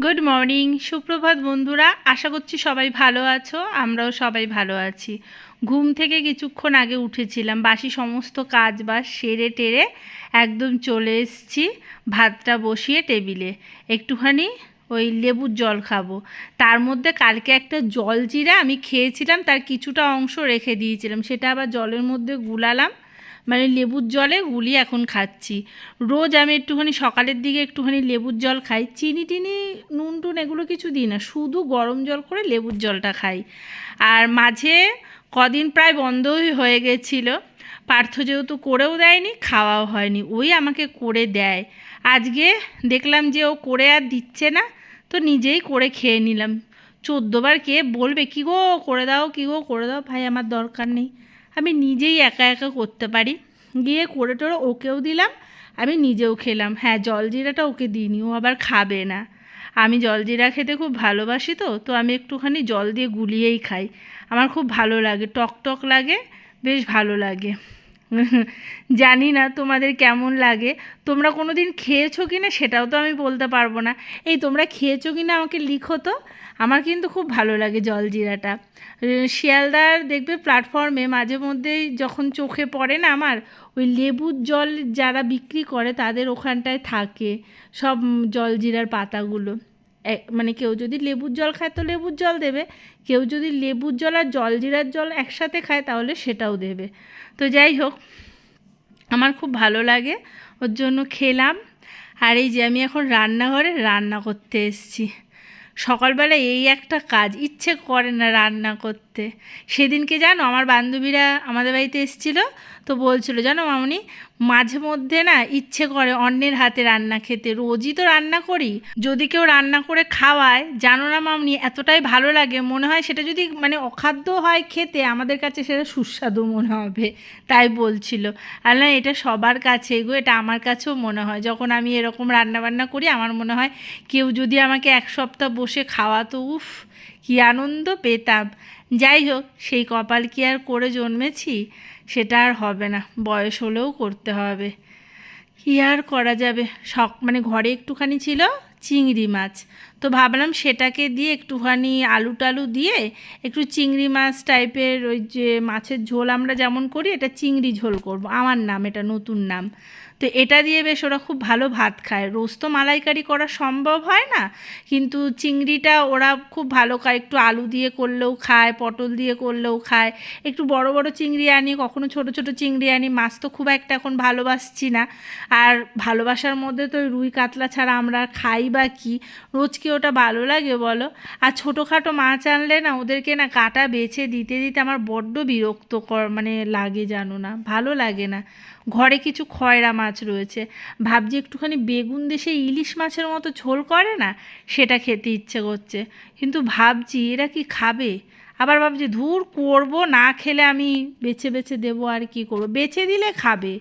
Good morning সুপ্রভাত বন্ধুরা। আশা করছি সবাই ভালো আছো, আমরাও সবাই ভালো আছি। ঘুম থেকে কিছুক্ষণ আগে উঠেছিলাম, বাসি সমস্ত কাজ বাস সেরে টেরে একদম চলে এসেছি ভাতটা বসিয়ে টেবিলে। একটুখানি ওই লেবুর জল খাব। তার মধ্যে কালকে একটা জল জিরা আমি খেয়েছিলাম, তার কিছুটা অংশ রেখে দিয়েছিলাম, সেটা আবার জলের মধ্যে গুলালাম। মানে লেবুর জলে গুলি এখন খাচ্ছি। রোজ আমি একটুখানি সকালের দিকে একটুখানি লেবুর জল খাই। চিনি টিনি, নুন টুন এগুলো কিছু দিই না। শুধু গরম জল করে লেবুর জলটা খাই। আর মাঝে কদিন প্রায় বন্ধই হয়ে গেছিল। পার্থ যেহেতু করেও দেয়নি, খাওয়াও হয়নি। ওই আমাকে করে দেয়। আজকে দেখলাম যে ও করে আর দিচ্ছে না, তো নিজেই করে খেয়ে নিলাম। চোদ্দোবার কে বলবে, কী গো, করে দাও, কী গো, করে দাও। ভাই, আমার দরকার নেই। আমি নিজেই একা একা করতে পারি। গিয়ে করে টোরে ওকেও দিলাম, আমি নিজেও খেলাম। হ্যাঁ জলজিরাটা ওকে দিইনি, ও আবার খাবে না। আমি জলজিরা খেতে খুব ভালোবাসি তো তো আমি একটুখানি জল দিয়ে গুলিয়েই খাই। আমার খুব ভালো লাগে, টক টক লাগে, বেশ ভালো লাগে। জানি না তোমাদের কেমন লাগে। তোমরা কোনো দিন খেয়েছো কি না সেটাও তো আমি বলতে পারব না। এই তোমরা খেয়েছো কি না আমাকে লিখো তো। আমার কিন্তু খুব ভালো লাগে জলজিরাটা শিয়ালদার দেখবে প্ল্যাটফর্মে মাঝে মধ্যেই যখন চোখে পড়ে না আমার, ওই লেবুর জল যারা বিক্রি করে তাদের ওখানটায় থাকে সব জলজিরার পাতাগুলো। মানে কেউ যদি লেবুর জল খায় তো লেবুর জল দেবে, কেউ যদি লেবুর জল আর জলজিরার জল একসাথে খায় তাহলে সেটাও দেবে। তো যাই হোক, আমার খুব ভালো লাগে, ওর জন্য খেলাম। আর এই যে আমি এখন রান্নাঘরে রান্না করতে এসেছি। সকালবেলা এই একটা কাজ ইচ্ছে করে না রান্না করতে। সেদিনকে জানো আমার বান্ধবীরা আমাদের বাড়িতে এসেছিল, তো বলছিল, জানো মামনি, মাঝে মধ্যে না ইচ্ছে করে অন্যের হাতে রান্না খেতে। রোজই তো রান্না করি। যদি কেউ রান্না করে খাওয়ায়, জানো না মামনি, এতটাই ভালো লাগে। মনে হয় সেটা যদি মানে অখাদ্য হয় খেতে, আমাদের কাছে সেটা সুস্বাদু মনে হবে। তাই বলছিল। আর না, এটা সবার কাছে গো, এটা আমার কাছেও মনে হয়। যখন আমি এরকম রান্না বান্না করি, আমার মনে হয় কেউ যদি আমাকে এক সপ্তাহ বসে খাওয়াতো, উফ কি আনন্দ পেতাম। যাই হোক সেই কপাল কি আর করে জন্মেছি? সেটা আর হবে না, বয়স হলেও করতে হবে। কি আর করা যাবে? শখ মানে ঘরে একটুখানি ছিল চিংড়ি মাছ। তো ভাবলাম সেটাকে দিয়ে একটুখানি আলু টালু দিয়ে একটু চিংড়ি মাছ টাইপের ওই যে মাছের ঝোল আমরা যেমন করি, এটা চিংড়ি ঝোল করব। আমার নাম, এটা নতুন নাম। তো এটা দিয়ে বেশ ওরা খুব ভালো ভাত খায়। রোজ তো মালাইকারি করা সম্ভব হয় না, কিন্তু চিংড়িটা ওরা খুব ভালো খায়। একটু আলু দিয়ে করলেও খায়, পটল দিয়ে করলেও খায়। একটু বড় বড় চিংড়ি আনি, কখনো ছোট ছোট চিংড়ি আনি। মাছ তো খুব একটা এখন ভালোবাসছি না। আর ভালোবাসার মধ্যে তো রুই কাতলা ছাড়া আমরা খাই বা কি? রোজ কি ওটা ভালো লাগে বলো? আর ছোটোখাটো মাছ আনলে না ওদেরকে না কাটা বেছে দিতে দিতে আমার বড্ড বিরক্ত কর মানে লাগে জানো না? ভালো লাগে না। ঘরে কিছু খয়রা মাছ রয়েছে। ভাবছি একটুখানি বেগুন দেশে ইলিশ মাছের মতো ঝোল করে না, সেটা খেতে ইচ্ছে করছে। কিন্তু ভাবছি এরা কি খাবে? আবার ভাবছি ধুর করব, না খেলে আমি বেছে বেছে দেবো আর কি করব? বেছে দিলে খাবে।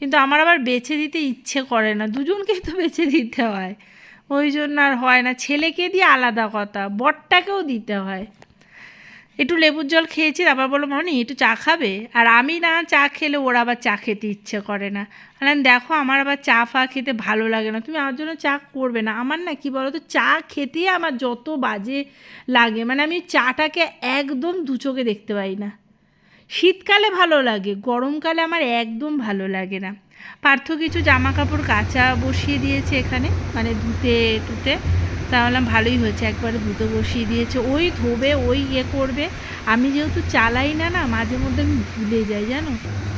কিন্তু আমার আবার বেছে দিতে ইচ্ছে করে না। দুজনকেই তো বেছে দিতে হয়। ওই জন্য আর হয় না। ছেলেকে দিয়ে আলাদা কথা, বরটাকেও দিতে হয়। একটু লেবুর জল খেয়েছি, তারপর বলল, মনি, একটু চা খাবে? আর আমি না চা খেলে ওরা আবার চা খেতে ইচ্ছে করে না। বললাম, দেখো, আমার আবার চা ফা খেতে ভালো লাগে না। তুমি আমার জন্য চা করবে না। আমার না, কি বলো তো চা খেতে আমার যত বাজে লাগে মানে আমি চাটাকে একদম দু চোখে দেখতে পাই না। শীতকালে ভালো লাগে, গরমকালে আমার একদম ভালো লাগে না। পার্থ কিছু জামা কাপড় কাচা বসিয়ে দিয়েছে এখানে মানে ধুতে টুতে তা বললাম, ভালোই হয়েছে, একবারে ধুতে বসিয়ে দিয়েছে। ওই ধোবে, ওই ইয়ে করবে। আমি যেহেতু চালাই না না, মাঝে মধ্যে আমি ভুলে যাই, জানো?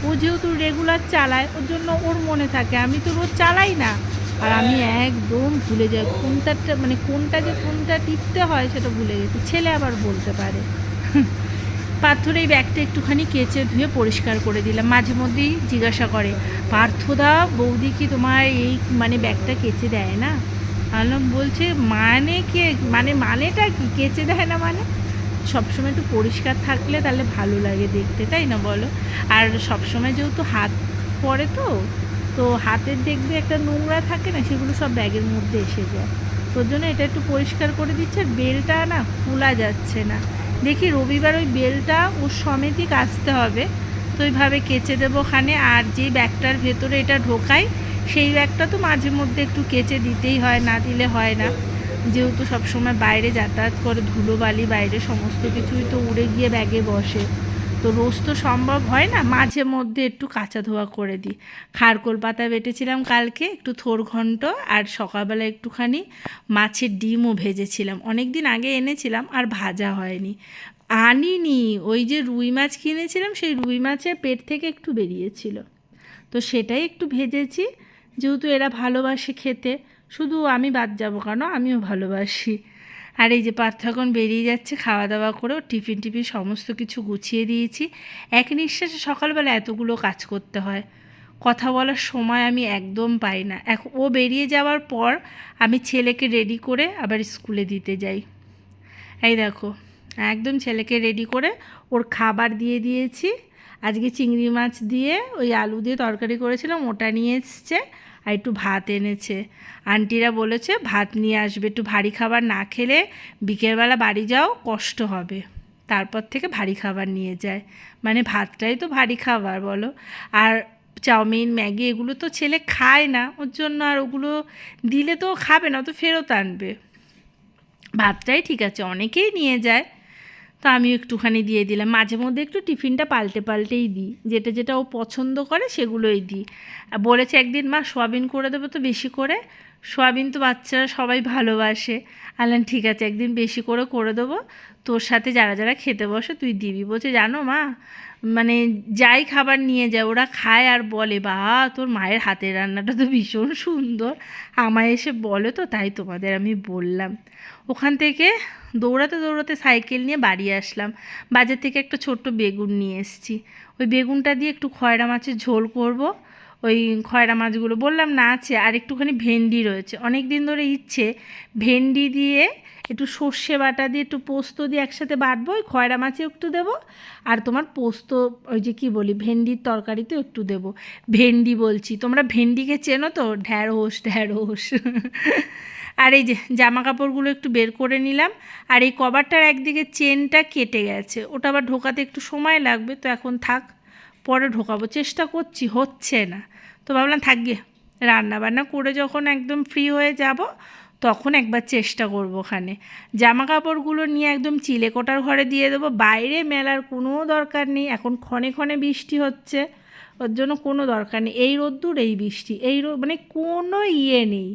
ও যেহেতু রেগুলার চালায়, ওর জন্য ওর মনে থাকে। আমি তো রোজ চালাই না। আর আমি একদম ভুলে যাই কোনটা মানে কোনটা যে কোনটা টিপতে হয় সেটা ভুলে গেছি। ছেলে আবার বলতে পারে। পার্থর এই ব্যাগটা একটুখানি কেচে ধুয়ে পরিষ্কার করে দিলাম। মাঝে মধ্যেই জিজ্ঞাসা করে, পার্থদা, বৌদি কি তোমার এই মানে ব্যাগটা কেচে দেয় না? আলম বলছে মানে কে? মানে মানেটা কি? কেচে দেয় না মানে? সবসময় একটু পরিষ্কার থাকলে তাহলে ভালো লাগে দেখতে, তাই না বলো? আর সবসময় যেহেতু হাত পরে তো তো হাতের দেখবে একটা নোংরা থাকে না, সেগুলো সব ব্যাগের মধ্যে এসে যায়। তোর জন্য এটা একটু পরিষ্কার করে দিচ্ছে, বেলটা না খোলা যাচ্ছে না। দেখি রবিবার ওই বেলটা ও সমেতই কাচতে হবে। তো ওইভাবে কেচে দেবো ওখানে। আর যে ব্যাগটার ভেতরে এটা ঢোকাই সেই ব্যাগটা তো মাঝে মধ্যে একটু কেচে দিতেই হয়, না দিলে হয় না। যেহেতু সবসময় বাইরে যাতায়াত করে, ধুলোবালি বাইরে, সমস্ত কিছুই তো উড়ে গিয়ে ব্যাগে বসে। তো রোজ তো সম্ভব হয় না, মাঝে মধ্যে একটু কাঁচা ধোয়া করে দিই। খারকোল পাতা বেটেছিলাম কালকে, একটু থোর ঘন্ট আর সকালবেলা একটুখানি মাছের ডিমও ভেজেছিলাম। অনেক দিন আগে এনেছিলাম আর ভাজা হয়নি। আনিনি, ওই যে রুই মাছ কিনেছিলাম, সেই রুই মাছের পেট থেকে একটু বেরিয়েছিল। তো সেটাই একটু ভেজেছি, যেহেতু এরা ভালোবাসে খেতে, শুধু আমি বাদ যাব কেন? আমিও ভালোবাসি। আর এই যে পার্থ এখন বেরিয়ে যাচ্ছে খাওয়া দাওয়া করেও টিফিন টিফিন সমস্ত কিছু গুছিয়ে দিয়েছি। এক নিঃশ্বাসে সকালবেলা এতগুলো কাজ করতে হয়। কথা বলার সময় আমি একদম পাই না। এক, ও বেরিয়ে যাওয়ার পর আমি ছেলেকে রেডি করে আবার স্কুলে দিতে যাই। এই দেখো, একদম ছেলেকে রেডি করে ওর খাবার দিয়ে দিয়েছি। আজকে চিংড়ি মাছ দিয়ে ওই আলু দিয়ে তরকারি করেছিলাম, ওটা নিয়ে এসছে আর একটু ভাত এনেছে। আন্টিরা বলেছে ভাত নিয়ে আসবে, একটু ভারী খাবার না খেলে বিকেলবেলা বাড়ি যাও কষ্ট হবে। তারপর থেকে ভারী খাবার নিয়ে যায়। মানে ভাতটাই তো ভারী খাবার বলো। আর চাউমিন, ম্যাগি এগুলো তো ছেলে খায় না, ওর জন্য আর ওগুলো দিলে তো খাবে না তো ফেরত আনবে। ভাতটাই ঠিক আছে, অনেকেই নিয়ে যায়। তো আমি একটুখানি দিয়ে দিলাম। মাঝে মধ্যে একটু টিফিনটা পাল্টে পাল্টেই দিই। যেটা যেটা ও পছন্দ করে সেগুলোই দিই। বলেছে একদিন, মা, সোয়াবিন করে দেবো তো বেশি করে? সোয়াবিন তো বাচ্চারা সবাই ভালোবাসে। আলেন ঠিক আছে, একদিন বেশি করে করে দেবো। তোর সাথে যারা যারা খেতে বসে, তুই দিবি। বলছে, জানো মা মানে যাই খাবার নিয়ে যায়, ওরা খায় আর বলে, বা, তোর মায়ের হাতের রান্নাটা তো ভীষণ সুন্দর। আমায় এসে বলে তো, তাই তোমাদের আমি বললাম। ওখান থেকে দৌড়াতে দৌড়াতে সাইকেল নিয়ে বাড়ি আসলাম। বাজার থেকে একটা ছোট্ট বেগুন নিয়ে এসেছি। ওই বেগুনটা দিয়ে একটু খয়রা মাছের ঝোল করব। ওই খয়রা মাছগুলো বললাম, না আছে, আর একটুখানি ভেন্ডি রয়েছে। অনেক দিন ধরে ইচ্ছে, ভেন্ডি দিয়ে একটু সর্ষে বাটা দিয়ে একটু পোস্ত দিয়ে একসাথে বাটবো, ওই খয়রা মাছে একটু দেবো, আর তোমার পোস্ত, ওই যে কি বলি, ভেন্ডির তরকারিতেও একটু দেবো। ভেন্ডি বলছি, তোমরা ভেন্ডিকে চেনো তো? ঢ্যাঁড়স ঢ্যাঁড়স। আর এই যে জামা কাপড়গুলো একটু বের করে নিলাম, আর এই কভারটার একদিকে চেনটা কেটে গেছে, ওটা আবার ঢোকাতে একটু সময় লাগবে, তো এখন থাক। পরে ঢোকাবো, চেষ্টা করছি, হচ্ছে না। তো ভাবলাম থাকবে রান্না বান্না করে যখন একদম ফ্রি হয়ে যাব, তখন একবার চেষ্টা করব ওখানে। জামা কাপড়গুলো নিয়ে একদম চিলে কোটার ঘরে দিয়ে দেবো। বাইরে মেলার কোনো দরকার নেই, এখন ক্ষণে ক্ষণে বৃষ্টি হচ্ছে, ওর জন্য কোনো দরকার নেই। এই রোদ্দুর, এই বৃষ্টি, এই মানে কোনো ইয়ে নেই,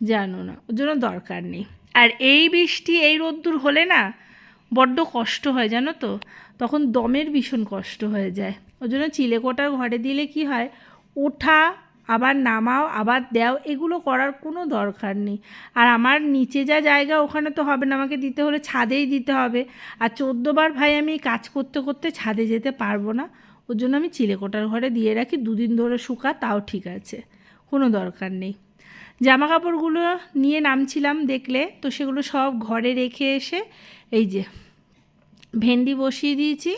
জানো না, ওর জন্য দরকার নেই। আর এই বৃষ্টি, এই রোদ্দুর হলে না বড্ড কষ্ট হয়, জানো তো? তখন দমের ভীষণ কষ্ট হয়ে যায়। ওই জন্য চিলেকোটার ঘরে দিলে কি হয়? ওঠা, আবার নামাও, আবার দেও, এগুলো করার কোনো দরকার নেই। আর আমার নিচে যা জায়গা, ওখানে তো হবে না। আমাকে দিতে হলে ছাদেই দিতে হবে। আর চোদ্দোবার ভাই, আমি কাজ করতে করতে ছাদে যেতে পারব না। ওর জন্য আমি চিলেকোটার ঘরে দিয়ে রাখি। দুদিন ধরে শুকা, তাও ঠিক আছে। কোনো দরকার নেই। জামা কাপড়গুলো নিয়ে নামছিলাম দেখলে, তো সেগুলো সব ঘরে রেখে এসে এই যে ভেন্ডি বসিয়ে দিয়েছি।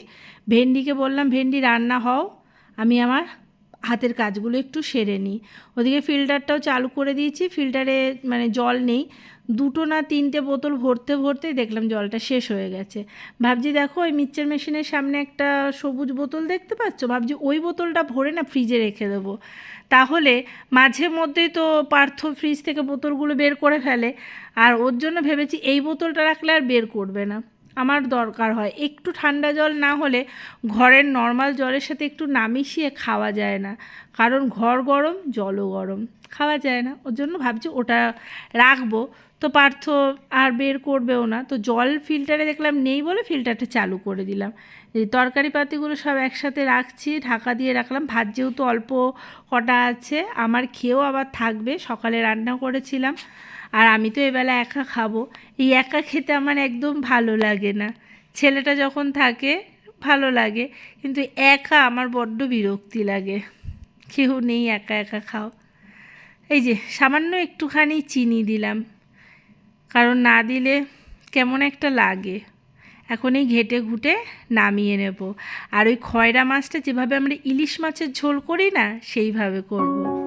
ভেন্ডিকে বললাম, ভেন্ডি রান্না হও, আমি আমার হাতের কাজগুলো একটু সেরে নিই। ওদিকে ফিল্টারটাও চালু করে দিয়েছি। ফিল্টারে মানে জল নেই দুটো না তিনটে বোতল ভরতে ভরতেই দেখলাম জলটা শেষ হয়ে গেছে। ভাবছি দেখো ওই মিক্সচার মেশিনের সামনে একটা সবুজ বোতল দেখতে পাচ্ছ? ভাবছি ওই বোতলটা ভরে না ফ্রিজে রেখে দেবো। তাহলে মাঝে মধ্যেই তো পার্থ ফ্রিজ থেকে বোতলগুলো বের করে ফেলে। আর ওর জন্য ভেবেছি এই বোতলটা রাখলে আর বের করবে না। আমার দরকার হয়। একটু ঠান্ডা জল না হলে ঘরের নর্মাল জলের সাথে একটু না মিশিয়ে খাওয়া যায় না। কারণ ঘর গরম, জলও গরম। খাওয়া যায় না। ওর জন্য ভাবছি ওটা রাখব। তো পার্থ আর বের করবেও না। তো জল ফিল্টারে দেখলাম নেই বলে ফিল্টারটা চালু করে দিলাম। এই তরকারি পাতিগুলো সব একসাথে রাখছি, ঢাকা দিয়ে রাখলাম। ভাত যেহেতু অল্প কটা আছে, আমার খেয়েও আবার থাকবে, সকালে রান্না করেছিলাম। আর আমি তো এবেলা একা খাব। এই একা খেতে আমার একদম ভালো লাগে না। ছেলেটা যখন থাকে, ভালো লাগে। কিন্তু একা আমার বড্ড বিরক্তি লাগে। কেউ নেই একা একা খাও। এই যে সামান্য একটুখানি চিনি দিলাম। কারণ না দিলে কেমন একটা লাগে। এখন এই ঘেটে ঘুটে নামিয়ে নেব। আর ওই খয়রা মাছটা যেভাবে আমরা ইলিশ মাছের ঝোল করি না, সেইভাবে করব।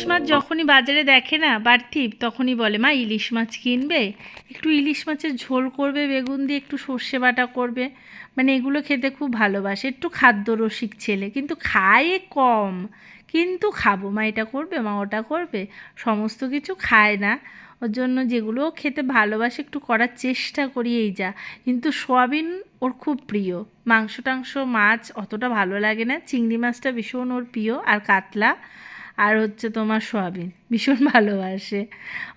ইলিশ মাছ যখনই বাজারে দেখে না পার্থিব তখনই বলে, মা, ইলিশ মাছ কিনবে? একটু ইলিশ মাছের ঝোল করবে, বেগুন দিয়ে একটু সর্ষে বাটা করবে। মানে এগুলো খেতে খুব ভালোবাসে, একটু খাদ্যরসিক ছেলে। কিন্তু খায় কম, কিন্তু খাব। মা, এটা করবে, মা, ওটা করবে। সমস্ত কিছু খায় না। ওর জন্য যেগুলো খেতে ভালোবাসে, একটু করার চেষ্টা করি এই যা। কিন্তু সোয়াবিন ওর খুব প্রিয়। মাংস টাংস মাছ অতটা ভালো লাগে না। চিংড়ি মাছটা ভীষণ ওর প্রিয়। আর কাতলা আর হচ্ছে তোমার সোয়াবিন, ভীষণ ভালোবাসে।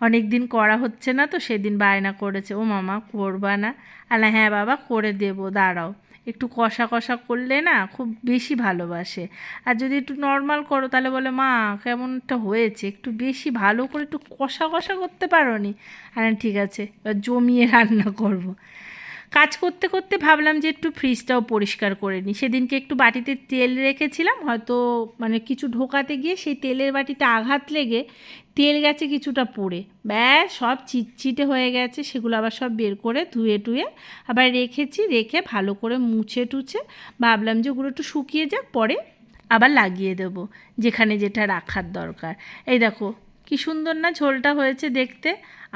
অনেক দিন করা হচ্ছে না তো, সেদিন বায়না করেছে। ও মামা, করবা না। আলা হ্যাঁ বাবা, করে দেবো, দাঁড়াও। একটু কষা কষা করলে না খুব বেশি ভালোবাসে। আর যদি একটু নর্মাল করো, তাহলে বলে, মা, কেমনটা হয়েছে? একটু বেশি ভালো করে একটু কষা কষা করতে পারো নি আর ঠিক আছে জমিয়ে রান্না করব। কাজ করতে করতে ভাবলাম যে একটু ফ্রিজটাও পরিষ্কার করে নিই। সেদিনকে একটু বাটিতে তেল রেখেছিলাম, হয়তো মানে কিছু ঢোকাতে গিয়ে সেই তেলের বাটিতে আঘাত লেগে তেল গেছে কিছুটা পড়ে। ব্যাস, সব চিটচিটে হয়ে গেছে, সেগুলো আবার সব বের করে ধুয়ে টুয়ে আবার রেখেছি, রেখে ভালো করে মুছে টুছে ভাবলাম যে ওগুলো একটু শুকিয়ে যাক, পরে আবার লাগিয়ে দেবো, যেখানে যেটা রাখার দরকার। এই দেখো কি সুন্দর না ঝোলটা হয়েছে দেখতে?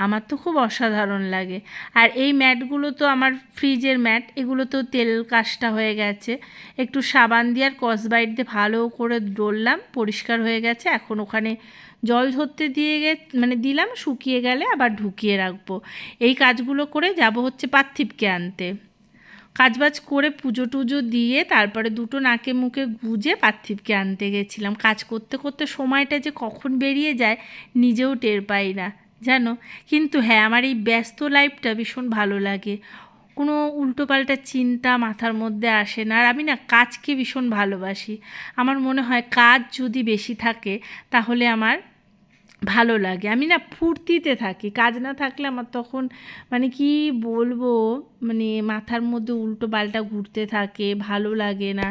আমার তো খুব অসাধারণ লাগে। আর এই ম্যাটগুলো তো আমার ফ্রিজের ম্যাট এগুলো তো তেল কাজটা হয়ে গেছে। একটু সাবান দিয়ে আর কসবাইট দিয়ে ভালো করে ডললাম, পরিষ্কার হয়ে গেছে। এখন ওখানে জল ধরতে দিয়ে গে মানে দিলাম, শুকিয়ে গেলে আবার ঢুকিয়ে রাখব। এই কাজগুলো করে যাব হচ্ছে পার্থিবকে আনতে। কাজবাজ করে পুজো টুজো দিয়ে তারপরে দুটো নাকে মুখে গুজে পার্থিবকে আনতে গেছিলাম। কাজ করতে করতে সময়টা যে কখন বেরিয়ে যায় নিজেও টের পাই না, জানো? কিন্তু হ্যাঁ আমার এই ব্যস্ত লাইফটা ভীষণ ভালো লাগে। কোনো উল্টোপাল্টা চিন্তা মাথার মধ্যে আসে না। আর আমি না কাজকে ভীষণ ভালোবাসি। আমার মনে হয় কাজ যদি বেশি থাকে তাহলে আমার ভালো লাগে। আমি না ফুর্তিতে থাকি। কাজ না থাকলে আমার তখন মানে কি বলব? মানে মাথার মধ্যে উল্টো পাল্টা ঘুরতে থাকে, ভালো লাগে না।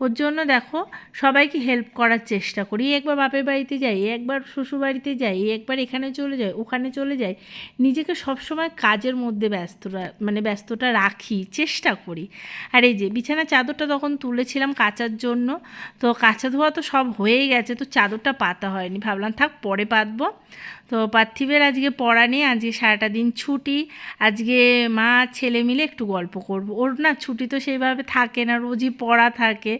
ওর জন্য দেখো, সবাইকে হেল্প করার চেষ্টা করি। একবার বাপের বাড়িতে যাই, একবার শ্বশুর বাড়িতে যাই, একবার এখানে চলে যাই, ওখানে চলে যাই। নিজেকে সবসময় কাজের মধ্যে ব্যস্তটা মানে ব্যস্তটা রাখি, চেষ্টা করি। আর এই যে বিছানা চাদরটা তখন তুলেছিলাম কাচার জন্য, তো কাচা ধোয়া তো সব হয়েই গেছে, তো চাদরটা পাতা হয়নি। ভাবলাম থাক, পরে পাতবো। তো পার্থিবের আজকে পড়া নেই, আজকে সারাটা দিন ছুটি। আজকে মা, ছেলে মিলে একটু গল্প করব। ওর না ছুটি তো সেইভাবে থাকে না, রোজই পড়া থাকে।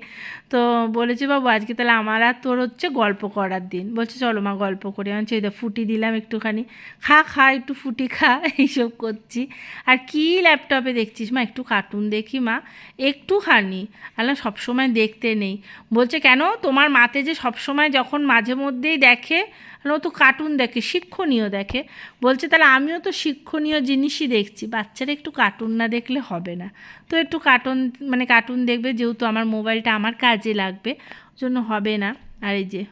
তো বলেছে, বাবু, আজকে তাহলে আমার আর তোর হচ্ছে গল্প করার দিন। বলছে, চলো মা, গল্প করি। আমি সেই ফুটি দিলাম একটুখানি। খা খা, একটু ফুটি খা, এইসব করছি। আর কি ল্যাপটপে দেখছিস মা? একটু কার্টুন দেখি মা। একটুখানি? আলাম সবসময় দেখতে নেই। বলছে, কেন? তোমার মাতে যে সবসময় যখন মাঝে মধ্যেই দেখে ও তো কার্টুন দেখে, শিক্ষণীয় দেখে। বলছে, তাহলে আমিও তো শিক্ষণীয় জিনিসই দেখছি, বাচ্চারা একটু কার্টুন না দেখলে হবে না। তো একটু কার্টুন মানে কার্টুন দেখবে, যেহেতু আমার মোবাইলটা আমার কাজে লাগবে জন্য হবে না। আর এই যে,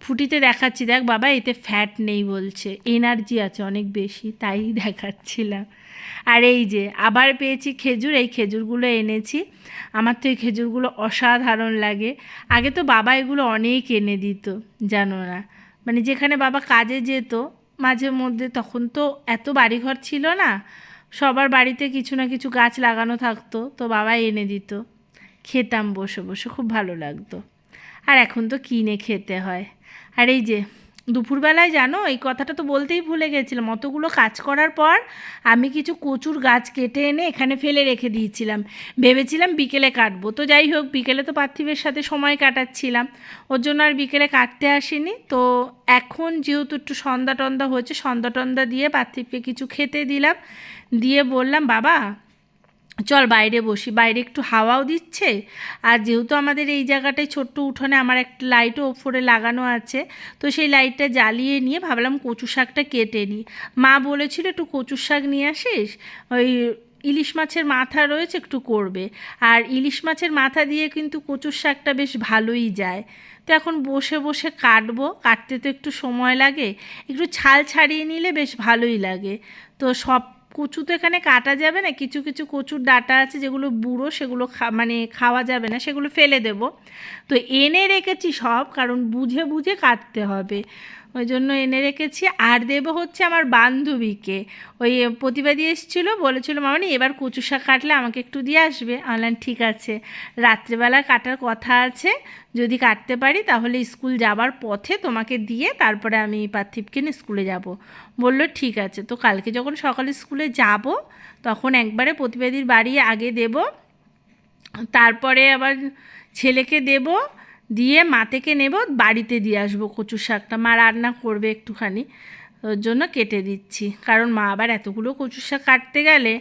ফুটিতে দেখাচ্ছি, দেখ বাবা, এতে ফ্যাট নেই, বলছে। এনার্জি আছে অনেক বেশি, তাই দেখাচ্ছিলাম। আর এই যে, আবার পেয়েছি খেজুর, এই খেজুরগুলো এনেছি। আমার তো এই খেজুরগুলো অসাধারণ লাগে। আগে তো বাবা এগুলো অনেক এনে দিত, জানো না? মানে যেখানে বাবা কাজে যেত, মাঝে মধ্যে তখন তো এত বাড়িঘর ছিল না, সবার বাড়িতে কিছু না কিছু গাছ লাগানো থাকতো, তো বাবা এনে দিত। খেতাম বসে বসে, খুব ভালো লাগতো। আর এখন তো কিনে খেতে হয়। আর এই যে দুপুরবেলায় জানো, এই কথাটা তো বলতেই ভুলে গেছিলাম। অতগুলো কাজ করার পর আমি কিছু কচুর গাছ কেটে এনে এখানে ফেলে রেখে দিয়েছিলাম। ভেবেছিলাম বিকেলে কাটবো। তো যাই হোক, বিকেলে তো পার্থিবের সাথে সময় কাটাচ্ছিলাম। ওর জন্য আর বিকেলে কাটতে আসিনি। তো এখন যেহেতু একটু সন্ধ্যা টন্দা হয়েছে সন্ধ্যা টন্দা দিয়ে পার্থিবকে কিছু খেতে দিলাম। দিয়ে বললাম, বাবা চল বাইরে বসি। বাইরে একটু হাওয়াও দিচ্ছে। আর যেহেতু আমাদের এই জায়গাটায় ছোট্ট উঠোনে আমার একটা লাইটও ওপরে লাগানো আছে, তো সেই লাইটটা জ্বালিয়ে নিয়ে ভাবলাম কচু শাকটা কেটে নিই। মা বলেছিল, একটু কচু শাক নিয়ে আসিস? ওই ইলিশ মাছের মাথা রয়েছে, একটু করবে। আর ইলিশ মাছের মাথা দিয়ে কিন্তু কচুর শাকটা বেশ ভালোই যায়। তো এখন বসে বসে কাটবো। কাটতে তো একটু সময় লাগে। একটু ছাল ছাড়িয়ে নিলে বেশ ভালোই লাগে। তো সব কচু তো এখানে কাটা যাবে না, কিছু কিছু কচুর ডাটা আছে যেগুলো বুড়ো, সেগুলো মানে খাওয়া যাবে না, সেগুলো ফেলে দেব। তো এনে রেখেছি সব, কারণ বুঝে বুঝে কাটতে হবে। ওই জন্য এনে রেখেছি। আর দেবো হচ্ছে আমার বান্ধবীকে। ওই প্রতিবাদী এসেছিল, বলেছিল, মামনি, এবার কচু শাক কাটলে আমাকে একটু দিয়ে আসবে। আনলাম ঠিক আছে। রাত্রেবেলা কাটার কথা আছে। যদি কাটতে পারি, তাহলে স্কুল যাবার পথে তোমাকে দিয়ে তারপরে আমি পার্থিবকে নিয়ে স্কুলে যাব। বলল, ঠিক আছে। তো কালকে যখন সকালে স্কুলে যাব, তখন একবারে প্রতিবাদীর বাড়ি আগে দেব। তারপরে আবার ছেলেকে দেব। দিয়ে মা থেকে নেব, বাড়িতে দিয়ে আসব কচুর শাকটা। মা রান্না করবে একটুখানি, ওর জন্য কেটে দিচ্ছি। কারণ মা আবার এতগুলো কচু শাক কাটতে গেলে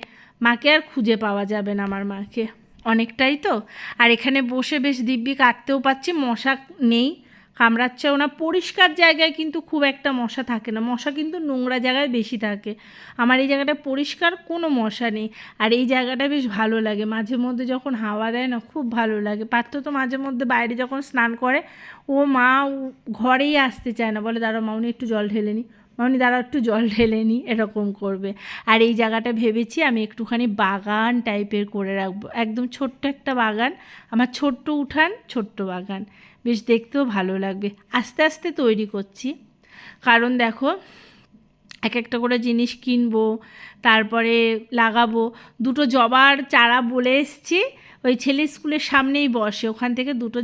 মাকে আর খুঁজে পাওয়া যাবে না আমার মাকে। অনেকটাই তো। আর এখানে বসে বেশ দিব্যি কাটতেও পাচ্ছি মশা নেই। কামড়াচ্ছেও না, পরিষ্কার জায়গায় কিন্তু খুব একটা মশা থাকে না। মশা কিন্তু নোংরা জায়গায় বেশি থাকে। আমার এই জায়গাটা পরিষ্কার, কোনো মশা নেই। আর এই জায়গাটা বেশ ভালো লাগে। মাঝে মধ্যে যখন হাওয়া দেয় না, খুব ভালো লাগে। পাত্র তো মাঝে মধ্যে বাইরে যখন স্নান করে, ও মা ঘরেই আসতে চায় না। বলে দাঁড়া মাউনি একটু জল ঢেলে নি। মাউনি দাঁড়া একটু জল ঢেলে নি। এরকম করবে। আর এই জায়গাটা ভেবেছি আমি একটুখানি বাগান টাইপের করে রাখব। একদম ছোট্ট একটা বাগান, আমার ছোট্ট উঠান, ছোট্ট বাগান। বেশ দেখতেও ভালো লাগবে। আস্তে আস্তে তৈরি করছি। কারণ দেখো এক একটা করে জিনিস কিনবো, তারপরে লাগাবো, দুটো জবার চারা বলে এসছি, ওই ছেলে স্কুলের সামনেই বসে, ওখান থেকে দুটো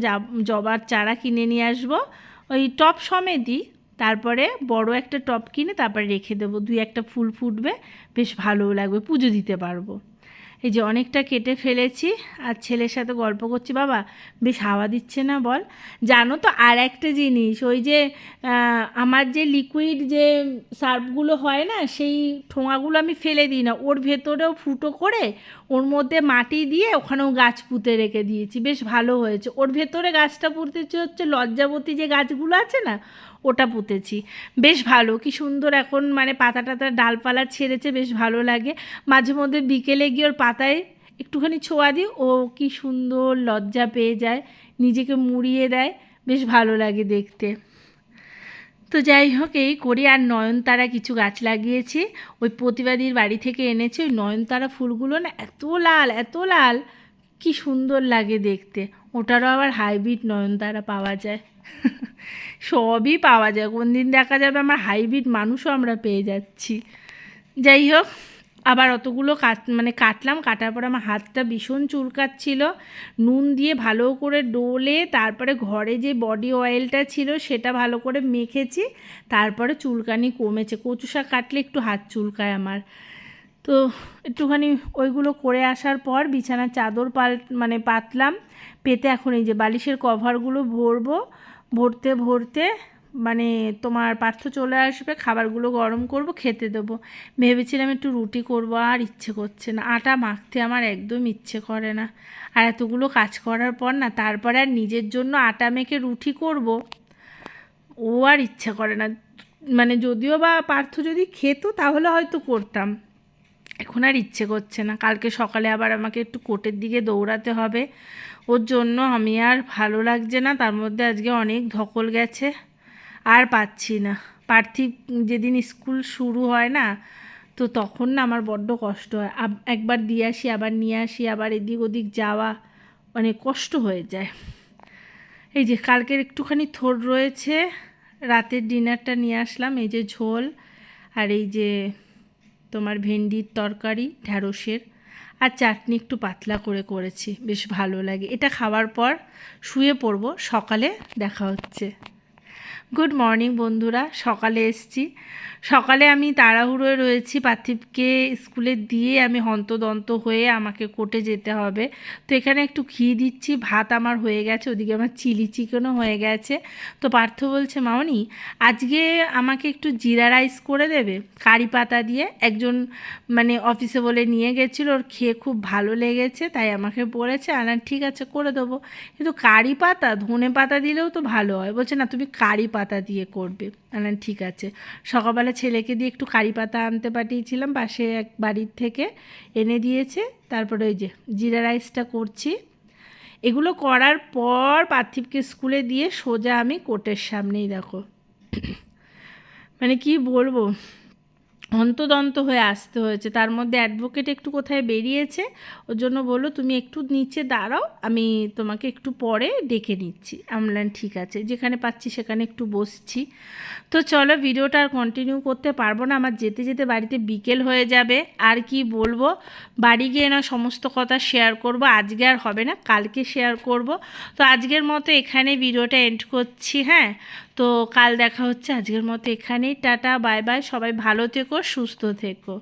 জবার চারা কিনে নিয়ে আসব। ওই টপ সমেতই, তারপরে বড় একটা টপ কিনে তারপরে রেখে দেবো, দুই একটা ফুল ফুটবে, বেশ ভালোও লাগবে, পুজো দিতে পারব। এই যে অনেকটা কেটে ফেলেছি, আর ছেলের সাথে গল্প করছি। বাবা, বেশ হাওয়া দিচ্ছে না বল? জানো তো আর একটা জিনিস, ওই যে আমার যে লিকুইড যে সার্ফগুলো হয় না, সেই ঠোঙাগুলো আমি ফেলে দিই না। ওর ভেতরেও ফুটো করে ওর মধ্যে মাটি দিয়ে ওখানেও গাছ পুঁতে রেখে দিয়েছি। বেশ ভালো হয়েছে। ওর ভেতরে গাছটা পুঁতেছি হচ্ছে লজ্জাবতী যে গাছগুলো আছে না ওটা পুঁতেছি। বেশ ভালো, কি সুন্দর এখন মানে পাতা টাতা ডালপালা ছেড়েছে, বেশ ভালো লাগে। মাঝে মধ্যে বিকেলে গিয়ে ওর পাতায় একটুখানি ছোঁয়া দিই, ও কি সুন্দর লজ্জা পেয়ে যায়, নিজেকে মুড়িয়ে দেয়, বেশ ভালো লাগে দেখতে। তো যাই হোক, এই করি আর নয়নতারা কিছু গাছ লাগিয়েছি, ওই প্রতিবাদীর বাড়ি থেকে এনেছি, ওই নয়নতারা ফুলগুলো না এত লাল এত লাল, কি সুন্দর লাগে দেখতে। ওটারও আবার হাইব্রিড নয়নতারা পাওয়া যায়। সবই পাওয়া যায়। কোন দিন দেখা যাবে আমার হাইব্রিড মানুষও আমরা পেয়ে যাচ্ছি। যাই হোক, আবার অতগুলো কাট মানে কাটলাম, কাটার পর আমার হাতটা ভীষণ চুলকাচ্ছিল। নুন দিয়ে ভালো করে ডোলে, তারপরে ঘরে যে বডি অয়েলটা ছিল সেটা ভালো করে মেখেছি, তারপরে চুলকানি কমেছে। কচু শাক কাটলে একটু হাত চুলকায় আমার। তো একটুখানি ওইগুলো করে আসার পর বিছানার চাদর পাল মানে পাতলাম। পেতে এখন এই যে বালিশের কভারগুলো ভরবো। ভরতে ভরতে মানে তোমার পার্থ চলে আসবে, খাবারগুলো গরম করব, খেতে দেবো। ভেবেছিলাম একটু রুটি করব, আর ইচ্ছে করছে না। আটা মাখতে আমার একদম ইচ্ছে করে না। আর এতগুলো কাজ করার পর না, তারপরে আর নিজের জন্য আটা মেখে রুটি করব, ও আর ইচ্ছে করে না। মানে যদিও বা পার্থ যদি খেত, তাহলে হয়তো করতাম। এখন আর ইচ্ছে করছে না। কালকে সকালে আবার আমাকে একটু কোর্টের দিকে দৌড়াতে হবে। ওর জন্য আমি আর ভালো লাগছে না। তার মধ্যে আজকে অনেক ধকল গেছে। আর পাচ্ছি না। পার্থিব যেদিন স্কুল শুরু হয় না, তো তখন না আমার বড্ড কষ্ট হয়। একবার দিয়ে আসি, আবার নিয়ে আসি, আবার এদিক ওদিক যাওয়া অনেক কষ্ট হয়ে যায়। এই যে কালকের একটুখানি থোর রয়েছে। রাতের ডিনারটা নিয়ে আসলাম। এই যে ঝোল আর এই যে তোমার ভেন্ডির তরকারি, ঢ্যাঁড়সের আর চাটনি একটু পাতলা করে করেছি, বেশ ভালো লাগে। এটা খাওয়ার পর শুয়ে পড়ব, সকালে দেখা হচ্ছে। গুড মর্নিং বন্ধুরা। সকালে এসছি। সকালে আমি তাড়াহুড়োয় রয়েছি। পার্থিবকে স্কুলে দিয়ে আমি হন্তদন্ত হয়ে আমাকে কোর্টে যেতে হবে। তো এখানে একটু ঘি দিচ্ছি। ভাত আমার হয়ে গেছে। ওদিকে আমার চিলি চিকেনও হয়ে গেছে। তো পার্থ বলছে, মামনি, আজকে আমাকে একটু জিরা রাইস করে দেবে? কারি পাতা দিয়ে। একজন মানে অফিসে বলে নিয়ে গেছিল। ওর খেয়ে খুব ভালো লেগেছে, তাই আমাকে বলেছে, আনা, ঠিক আছে, করে দেবো। কিন্তু কারি পাতা, ধনে পাতা দিলেও তো ভালো হয়। বলছে, না, তুমি কারি পাতা দিয়ে করবে। আনা ঠিক আছে। সকালবেলা ছেলেকে দিয়ে একটু কারি পাতা আনতে পাঠিয়েছিলাম, পাশে এক বাড়ির থেকে এনে দিয়েছে। তারপরে ওই যে জিরা রাইসটা করছি। এগুলো করার পর পার্থিবকে স্কুলে দিয়ে সোজা আমি কোর্টের সামনেই দেখো। মানে কি বলব? অন্তদন্ত হয়ে আসতে হয়েছে। তার মধ্যে অ্যাডভোকেট একটু কোথায় বেরিয়েছে, ওর জন্য বলল, তুমি একটু নিচে দাঁড়াও, আমি তোমাকে একটু পরে ডেকে নিচ্ছি। আমি বললাম, ঠিক আছে, যেখানে পাচ্ছি সেখানে একটু বসছি। তো চলো, ভিডিওটা আর কন্টিনিউ করতে পারব না, আমার যেতে যেতে বাড়িতে বিকেল হয়ে যাবে, আর কি বলব? বাড়ি গিয়ে না সমস্ত কথা শেয়ার করব, আজকে আর হবে না, কালকে শেয়ার করব। তো আজকের মতো এখানে ভিডিওটা এন্ড করছি হ্যাঁ? তো কাল দেখা হচ্ছে আজকের মতো এখানেই, টাটা, বাই বাই, সবাই ভালো থেকো, সুস্থ থেকো।